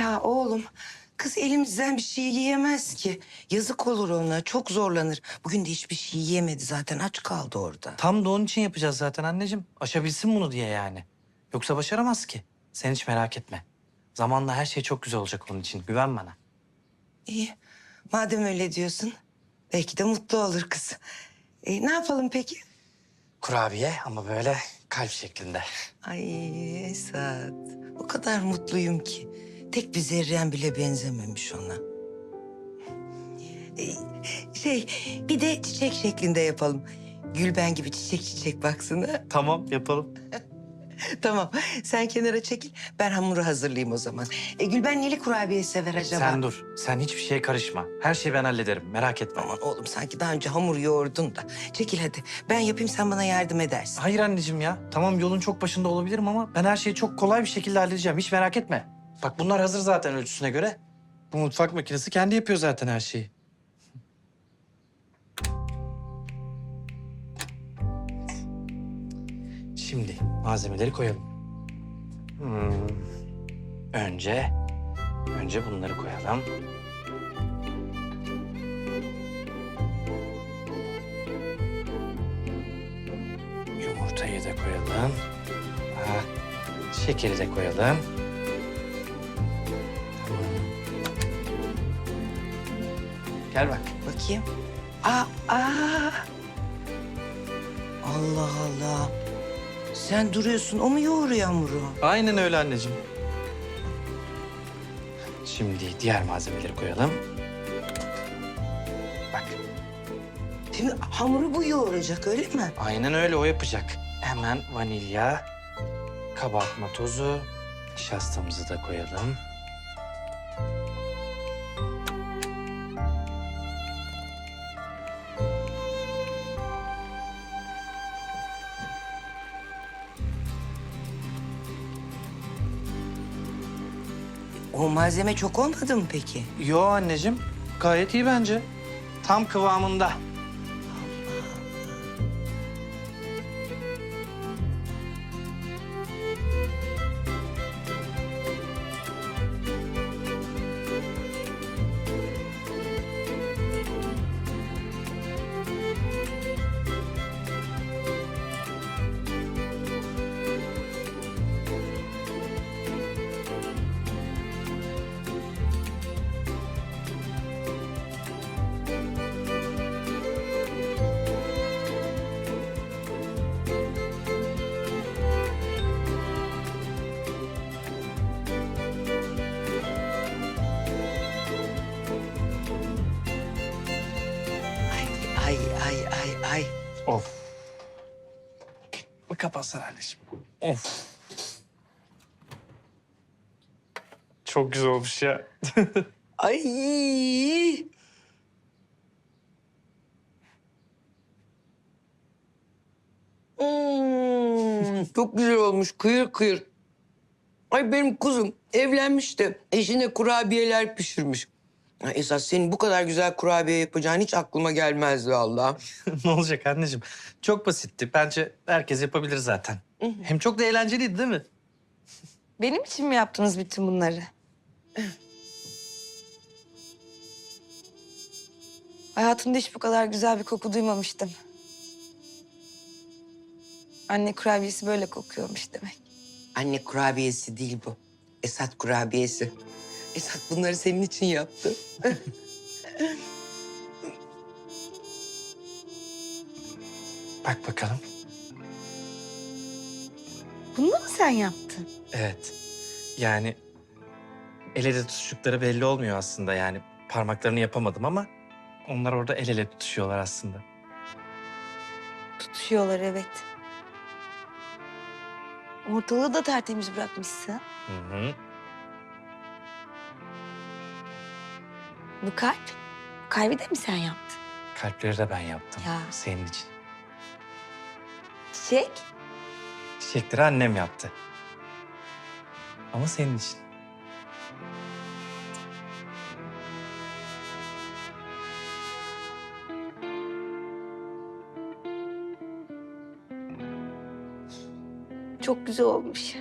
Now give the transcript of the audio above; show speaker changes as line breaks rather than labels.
Ya oğlum kız elimizden bir şey yiyemez ki. Yazık olur ona çok zorlanır. Bugün de hiçbir şey yiyemedi zaten aç kaldı orada.
Tam da onun için yapacağız zaten anneciğim. Aşabilsin bunu diye yani. Yoksa başaramaz ki. Sen hiç merak etme. Zamanla her şey çok güzel olacak onun için. Güven bana.
İyi madem öyle diyorsun belki de mutlu olur kız. E, ne yapalım peki?
Kurabiye ama böyle kalp şeklinde.
Ay Esat o kadar mutluyum ki. Tek bir zerren bile benzememiş ona. E, şey bir de çiçek şeklinde yapalım. Gülben gibi çiçek çiçek baksana.
Tamam yapalım.
tamam sen kenara çekil ben hamuru hazırlayayım o zaman. E, Gülben neli kurabiye sever acaba?
Sen dur. Sen hiçbir şeye karışma. Her şeyi ben hallederim. Merak etme.
Aman oğlum sanki daha önce hamur yoğurdun da. Çekil hadi ben yapayım sen bana yardım edersin.
Hayır anneciğim ya. Tamam yolun çok başında olabilirim ama ben her şeyi çok kolay bir şekilde halledeceğim. Hiç merak etme. Bak bunlar hazır zaten ölçüsüne göre. Bu mutfak makinesi kendi yapıyor zaten her şeyi. Şimdi malzemeleri koyalım. Hmm. Önce, önce bunları koyalım. Yumurtayı da koyalım. Ha, şekeri de koyalım. Gel bak.
Bakayım. Aa, aa. Allah Allah. Sen duruyorsun o mu yoğuruyor hamuru?
Aynen öyle anneciğim. Şimdi diğer malzemeleri koyalım. Bak.
Şimdi hamuru bu yoğuracak öyle mi?
Aynen öyle o yapacak. Hemen vanilya, kabartma tozu, nişastamızı da koyalım.
O malzeme çok olmadı mı peki?
Yo anneciğim, gayet iyi bence. Tam kıvamında.
Ay.
Of. Bir kapatsana anneciğim. Of. Çok güzel olmuş ya.
Ay. Hmm, çok güzel olmuş kıyır kıyır. Ay benim kuzum evlenmiş de eşine kurabiyeler pişirmiş. Ay esas senin bu kadar güzel kurabiye yapacağın hiç aklıma gelmezdi vallahi.
ne olacak anneciğim? Çok basitti. Bence herkes yapabilir zaten. Hem çok da eğlenceliydi değil mi?
Benim için mi yaptınız bütün bunları? Hayatımda hiç bu kadar güzel bir koku duymamıştım. Anne kurabiyesi böyle kokuyormuş demek.
Anne kurabiyesi değil bu. Esat kurabiyesi. Esat bunları senin için yaptı.
Bak bakalım.
Bunu mı sen yaptın?
Evet. Yani el ele tutuştukları belli olmuyor aslında yani. Parmaklarını yapamadım ama onlar orada el ele tutuşuyorlar aslında.
Tutuşuyorlar evet. Ortalığı da tertemiz bırakmışsın.
Hı hı.
Bu kalp, kalbi de mi sen yaptın?
Kalpleri de ben yaptım.
Ya.
Senin için.
Çiçek?
Çiçekleri annem yaptı. Ama senin için.
Çok güzel olmuş.